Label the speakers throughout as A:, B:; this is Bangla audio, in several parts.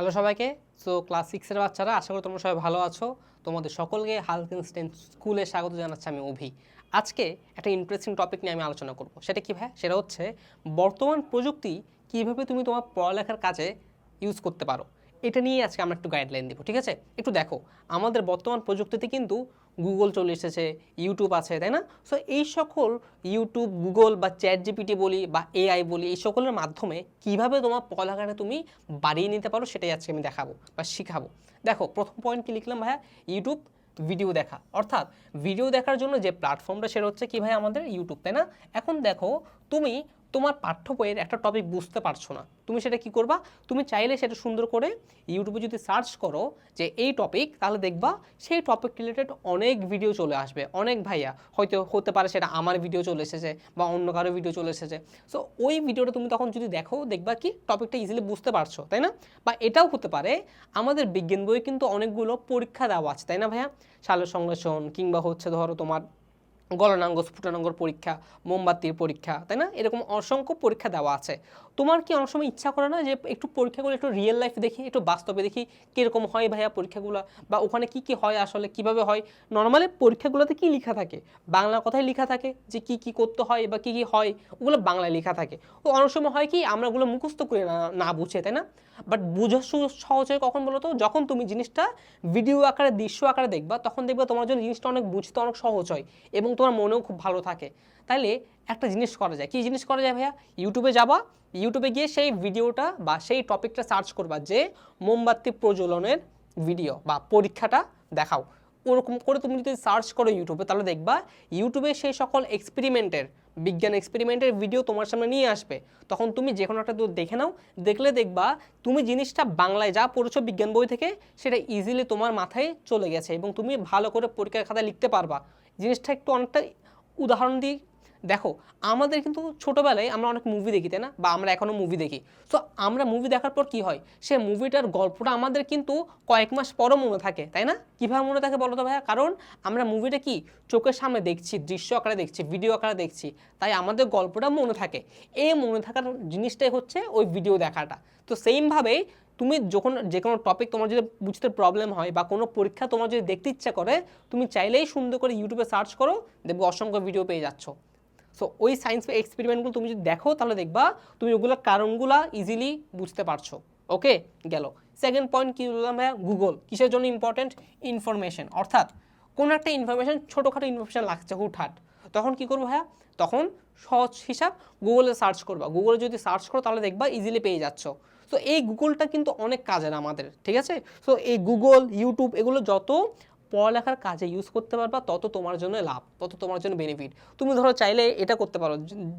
A: হ্যালো সবাইকে। সো ক্লাস সিক্সের বাচ্চারা, আশা করি তোমরা সবাই ভালো আছো। তোমাদের সকলকে হালকিনস্টেন স্কুলে স্বাগত জানাচ্ছি আমি অভি। আজকে একটা ইন্টারেস্টিং টপিক নিয়ে আমি আলোচনা করব। সেটা কী ভাই? সেটা হচ্ছে, বর্তমান প্রযুক্তি কীভাবে তুমি তোমার পড়ালেখার কাজে ইউজ করতে পারো? এটা নিয়ে আজকে আমরা একটু গাইডলাইন দেবো, ঠিক আছে? একটু দেখো, আমাদের বর্তমান প্রযুক্তিতে কিন্তু গুগল চলে এসেছে ইউটিউব আছে, তাই না? সো এই সকল ইউটিউব গুগল বা চ্যাট জিপিটি বলি বা এআই বলি, এই সকলের মাধ্যমে কীভাবে তোমার পড়ালেখাটা তুমি বাড়িয়ে নিতে পারো সেটাই আজকে আমি দেখাবো বা শিখাবো। দেখো, প্রথম পয়েন্ট কি লিখলাম ভাইয়া? ইউটিউব ভিডিও দেখা। অর্থাৎ ভিডিও দেখার জন্য যে প্ল্যাটফর্মটা সেটা হচ্ছে কি ভাই আমাদের ইউটিউব তাই না? এখন দেখো, তুমি তোমার পাঠ্য বইয়ের একটা টপিক বুঝতে পারছ না। তুমি সেটা কি করবা? তুমি চাইলে সেটা সুন্দর করে ইউটিউবে যদি সার্চ করো যে এই টপিক তাহলে দেখবা সেই টপিক রিলেটেড অনেক ভিডিও চলে আসবে। অনেক ভাইয়া, হয়তো হতে পারে সেটা আমার ভিডিও চলে এসেছে বা অন্য কারও ভিডিও চলে এসেছে। সো ওই ভিডিওটা তুমি তখন যদি দেখো, দেখবা কি টপিকটা ইজিলি বুঝতে পারছ, তাই না? বা এটাও হতে পারে, আমাদের বিজ্ঞান বই কিন্তু অনেকগুলো পরীক্ষা দেওয়া আছে, তাই না ভাইয়া? সালোক সংশ্লেষণ কিংবা হচ্ছে ধরো তোমার গলনাঙ্গ স্ফুটনাঙ্গর পরীক্ষা, মোমবাতির পরীক্ষা, তাই না? এরকম অসংখ্য পরীক্ষা দেওয়া আছে। তোমার কি অনেক সময় ইচ্ছা করে না যে একটু পরীক্ষাগুলো একটু রিয়েল লাইফ দেখি, একটু বাস্তবে দেখি কীরকম হয় ভাইয়া পরীক্ষাগুলো? বা ওখানে কি কি হয় আসলে, কীভাবে হয়? নর্মালি পরীক্ষাগুলোতে কি লেখা থাকে? বাংলা কথায় লেখা থাকে যে কি কি করতে হয় বা কি কি হয়, ওগুলো বাংলায় লেখা থাকে। ও অনেক সময় হয় কি, আমরা ওগুলো মুখস্থ করে না না বুঝে, তাই না? বাট বোঝা সু- সহজ হয় কখন বলো তো যখন তুমি জিনিসটা ভিডিও আকারে, দৃশ্য আকারে দেখবা, তখন দেখবা তোমার জন্য জিনিসটা অনেক বুঝতে অনেক সহজ হয়। এবং তোমার মনেও খুব ভালো থাকে। তাহলে একটা জিনিস করা যায়। কি জিনিস করা যায় ভাইয়া? ইউটিউবে যাবা ইউটিউবে গিয়ে সেই ভিডিওটা বা সেই টপিকটা সার্চ করবা যে মোমবাতি প্রজ্বলনের ভিডিও বা পরীক্ষাটা দেখাও। ওরকম করে তুমি যদি সার্চ করো ইউটিউবে তাহলে দেখবা ইউটিউবে সেই সকল এক্সপেরিমেন্টের বিজ্ঞান এক্সপেরিমেন্টের ভিডিও তোমার সামনে নিয়ে আসবে। তখন তুমি যে কোনো একটা দূর দেখে নাও, দেখলে দেখবা তুমি জিনিসটা বাংলায় যা পড়েছো বিজ্ঞান বই থেকে, সেটা ইজিলি তোমার মাথায় চলে গেছে এবং তুমি ভালো করে পরীক্ষার খাতায় লিখতে পারবা। জিনিসটা একটু অনেকটা উদাহরণ দিই দেখো, আমাদের কিন্তু ছোটোবেলায় আমরা অনেক মুভি দেখি, তাই না? বা আমরা এখনও মুভি দেখি। তো আমরা মুভি দেখার পর কি হয়? সে মুভিটার গল্পটা আমাদের কিন্তু কয়েক মাস পরও মনে থাকে, তাই না? কীভাবে মনে থাকে বলো তো ভাইয়া? কারণ আমরা মুভিটা কি? চোখের সামনে দেখছি, দৃশ্য আকারে দেখছি ভিডিও আকারে দেখছি। তাই আমাদের গল্পটা মনে থাকে। এই মনে থাকার জিনিসটাই হচ্ছে ওই ভিডিও দেখাটা। তো সেইমভাবেই তুমি যখন যে কোনো টপিক তোমার যদি বুঝতে প্রবলেম হয় বা কোনো পরীক্ষা তোমার যদি দেখতে ইচ্ছা করে, তুমি চাইলেই সুন্দর করে ইউটিউবে সার্চ করো, দেখবে অসংখ্য ভিডিও পেয়ে যাচ্ছ। সো ওই সায়েন্স এক্সপেরিমেন্টগুলো তুমি যদি দেখো, তাহলে দেখবা তুমি ওগুলো কারণগুলো ইজিলি বুঝতে পারছ। ওকে গেল। সেকেন্ড পয়েন্ট কী বললাম ভাইয়া? গুগল কিসের জন্য ইম্পর্টেন্ট ইনফরমেশন অর্থাৎ, কোনো একটা ইনফরমেশন ছোটোখাটো ইনফরমেশন লাগছে হুটহাট। তখন কি করব ভাইয়া? তখন সহজ হিসাব গুগলে সার্চ করবা। গুগলে যদি সার্চ করো, তাহলে দেখবা ইজিলি পেয়ে যাচ্ছ। সো এই গুগলটা কিন্তু অনেক কাজের আমাদের, ঠিক আছে? সো এই গুগল ইউটিউব এগুলো যত পড়ালেখার কাজে ইউজ করতে পারবা, তত তোমার জন্য লাভ, তত তোমার জন্য বেনিফিট তুমি ধরো চাইলে এটা করতে পারো।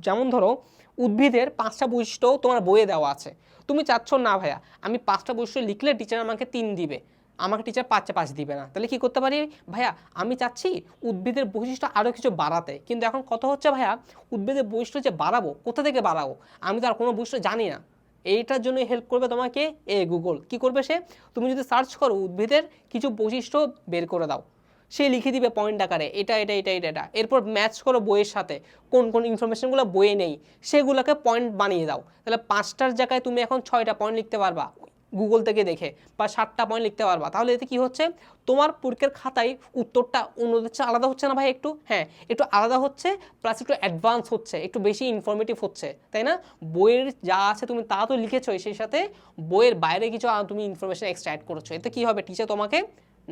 A: যেমন ধরো, উদ্ভিদের পাঁচটা বৈশিষ্ট্য তোমার বইয়ে দেওয়া আছে। তুমি চাচ্ছ, না ভাইয়া, আমি পাঁচটা বৈশিষ্ট্য লিখলে টিচার আমাকে তিন দিবে। আমাকে টিচার পাঁচে, পাঁচ দিবে না। তাহলে কি করতে পারি? ভাইয়া, আমি চাচ্ছি উদ্ভিদের বৈশিষ্ট্য আরও কিছু বাড়াতে। কিন্তু এখন কত হচ্ছে, ভাইয়া, উদ্ভিদের বৈশিষ্ট্য যে বাড়াবো, কোথা থেকে বাড়াবো? আমি তো আর কোনো বৈশিষ্ট্য জানি না। এইটার জন্য হেল্প করবে তোমাকে এ গুগল কি করবে সে? তুমি যদি সার্চ করো উদ্ভিদের কিছু বৈশিষ্ট্য বের করে দাও। সে লিখে দিবে পয়েন্ট আকারে, এটা এটা এটা এটা এটা। এরপর ম্যাচ করো বইয়ের সাথে, কোন কোন ইনফরমেশনগুলো বইয়ে নেই, সেগুলোকে পয়েন্ট বানিয়ে দাও। তাহলে পাঁচটার জায়গায় তুমি এখন ছয়টা পয়েন্ট লিখতে পারবা। গুগল থেকে দেখে বা সাতটা পয়েন্ট লিখতে পারবা। তাহলে এতে কি হচ্ছে? তোমার পরীক্ষার খাতায় উত্তরটা অন্যদের চেয়ে আলাদা হচ্ছে না ভাই একটু? হ্যাঁ একটু আলাদা হচ্ছে প্লাস একটু অ্যাডভান্স হচ্ছে, একটু বেশি ইনফরমেটিভ হচ্ছে, তাই না? বইয়ের যা আছে তুমি তা তো লিখেছোই, সেই সাথে বইয়ের বাইরে কিছু তুমি ইনফরমেশন এক্সট্রা অ্যাড করেছ। এতে কী হবে? টিচার তোমাকে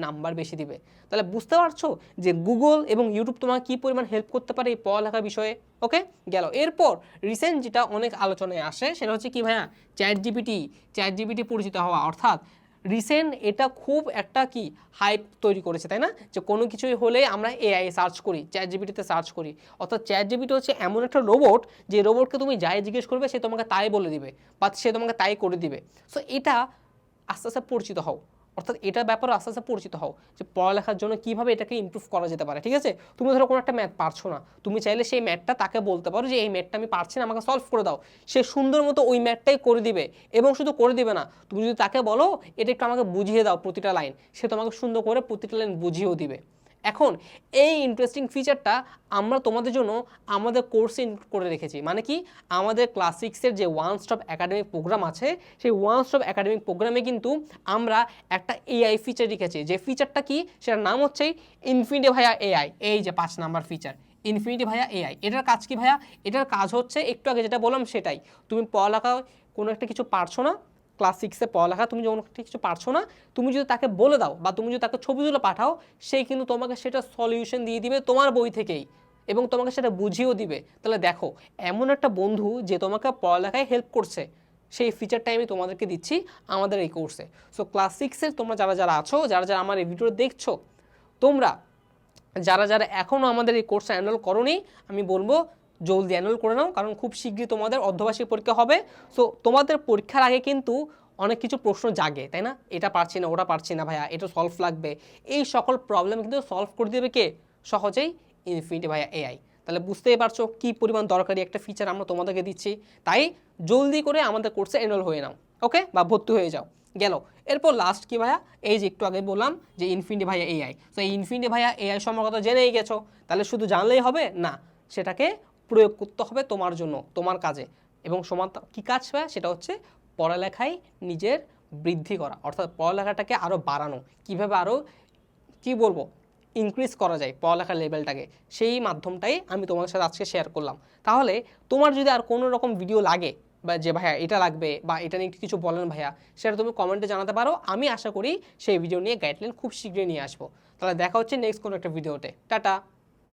A: নাম্বার বেশি দিবে। তাহলে বুঝতে পারছ যে গুগল এবং ইউটিউব তোমাকে কী পরিমাণ হেল্প করতে পারে এই পড়ালেখার বিষয়ে? ওকে গেল। এরপর রিসেন্ট যেটা অনেক আলোচনায় আসে সেটা হচ্ছে কি ভাইয়া? চ্যাট জিপিটি চ্যাট জিপিটি পরিচিত হওয়া। অর্থাৎ রিসেন্ট এটা খুব একটা কি হাইপ তৈরি করেছে, তাই না? যে কোনো কিছুই হলে আমরা এআই সার্চ করি চ্যাট জিপিটিতে সার্চ করি। অর্থাৎ চ্যাট জিপিটি হচ্ছে এমন একটা রোবট যে রোবটকে তুমি যাই জিজ্ঞেস করবে সে তোমাকে তাই বলে দিবে বা সে তোমাকে তাই করে দিবে। সো এটা আস্তে আস্তে পরিচিত হও। অর্থাৎ এটার ব্যাপারে আস্তে আস্তে পরিচিত হও যে পড়ালেখার জন্য কীভাবে এটাকে ইম্প্রুভ করা যেতে পারে, ঠিক আছে? তুমি ধরো কোনো একটা ম্যাথ পারছ না, তুমি চাইলে সেই ম্যাথটা তাকে বলতে পারো যে, এই ম্যাথটা আমি পারছি না, আমাকে সলভ করে দাও। সে সুন্দর মতো ওই ম্যাথটাই করে দিবে এবং শুধু করে দিবে না, তুমি যদি তাকে বলো, এটা একটু আমাকে বুঝিয়ে দাও প্রতিটা লাইন সে তোমাকে সুন্দর করে প্রতিটা লাইন বুঝিয়েও দিবে। এখন এই ইন্টারেস্টিং ফিচারটা আমরা তোমাদের জন্য আমাদের কোর্সে ইনক্লুড করে রেখেছি। মানে কি? আমাদের ক্লাস সিক্সের যে ওয়ান স্টপ একাডেমিক প্রোগ্রাম আছে, সেই ওয়ান স্টপ একাডেমিক প্রোগ্রামে কিন্তু আমরা একটা এআই ফিচার রেখেছি। যে ফিচারটা কি? সেটার নাম হচ্ছে ইনফিনিটি ভাইয়া এআই এই যে পাঁচ নাম্বার ফিচার ইনফিনিটি ভাইয়া এআই এটার কাজ কি ভাইয়া এটার কাজ হচ্ছে, একটু আগে যেটা বললাম সেটাই। তুমি পড়ালেখা কোনো একটা কিছু পারছ না ক্লাস সিক্সে পড়ালেখা, তুমি যখন কিছু পারছ না, তুমি যদি তাকে বলে দাও বা তুমি যদি তাকে ছবি তুলে পাঠাও সেই কিন্তু তোমাকে সেটা সলিউশন দিয়ে দিবে তোমার বই থেকেই এবং তোমাকে সেটা বুঝিয়েও দিবে। তাহলে দেখো, এমন একটা বন্ধু যে তোমাকে পড়ালেখায় হেল্প করছে, সেই ফিচারটাই আমি তোমাদেরকে দিচ্ছি আমাদের এই কোর্সে সো ক্লাস সিক্সের তোমরা যারা যারা আছো, যারা যারা আমার এই ভিডিও দেখছ, তোমরা যারা যারা এখনও আমাদের এই কোর্সে অ্যানরোল করনি, আমি বলব জলদি অ্যানরোল করে নাও, কারণ খুব শীঘ্রই তোমাদের অর্ধবার্ষিক পরীক্ষা হবে। সো তোমাদের পরীক্ষার আগে কিন্তু অনেক কিছু প্রশ্ন জাগে, তাই না? এটা পারছি না, ওটা পারছি না ভাইয়া, এটা সলভ লাগবে। এই সকল প্রবলেম কিন্তু সলভ করে দেবে কে? সহজেই ইনফিনিটি ভাইয়া এআই তাহলে বুঝতেই পারছ কী পরিমাণ দরকারি একটা ফিচার আমরা তোমাদেরকে দিচ্ছি। তাই জলদি করে আমাদের কোর্সে এনরোল হয়ে নাও ওকে বা ভর্তি হয়ে যাও। গেল। এরপর লাস্ট কি ভাইয়া? এই যে একটু আগে বললাম যে ইনফিনিটি ভাইয়া এআই তো এই ইনফিনিটি ভাইয়া এআই সম্পর্কে জেনেই গেছো। তাহলে শুধু জানলেই হবে? না, সেটাকে প্রয়োগ করতে হবে তোমার জন্য, তোমার কাজে। এবং সমান কী কাজ হয়? সেটা হচ্ছে পড়ালেখায় নিজের বৃদ্ধি করা। অর্থাৎ পড়ালেখাটাকে আরও বাড়ানো। কীভাবে আরও কি বলব? ইনক্রিজ করা যায় পড়ালেখার লেভেলটাকে সেই মাধ্যমটাই আমি তোমাদের সাথে আজকে শেয়ার করলাম। তাহলে তোমার যদি আর কোনো রকম ভিডিও লাগে, বা যে ভাইয়া এটা লাগবে, বা এটা নিয়ে কিছু বলেন ভাইয়া, সেটা তুমি কমেন্টে জানাতে পারো। আমি আশা করি সেই ভিডিও নিয়ে গাইডলাইন খুব শীঘ্রই নিয়ে আসব। তাহলে দেখা হচ্ছে নেক্সট কোনো একটা ভিডিওতে টাটা!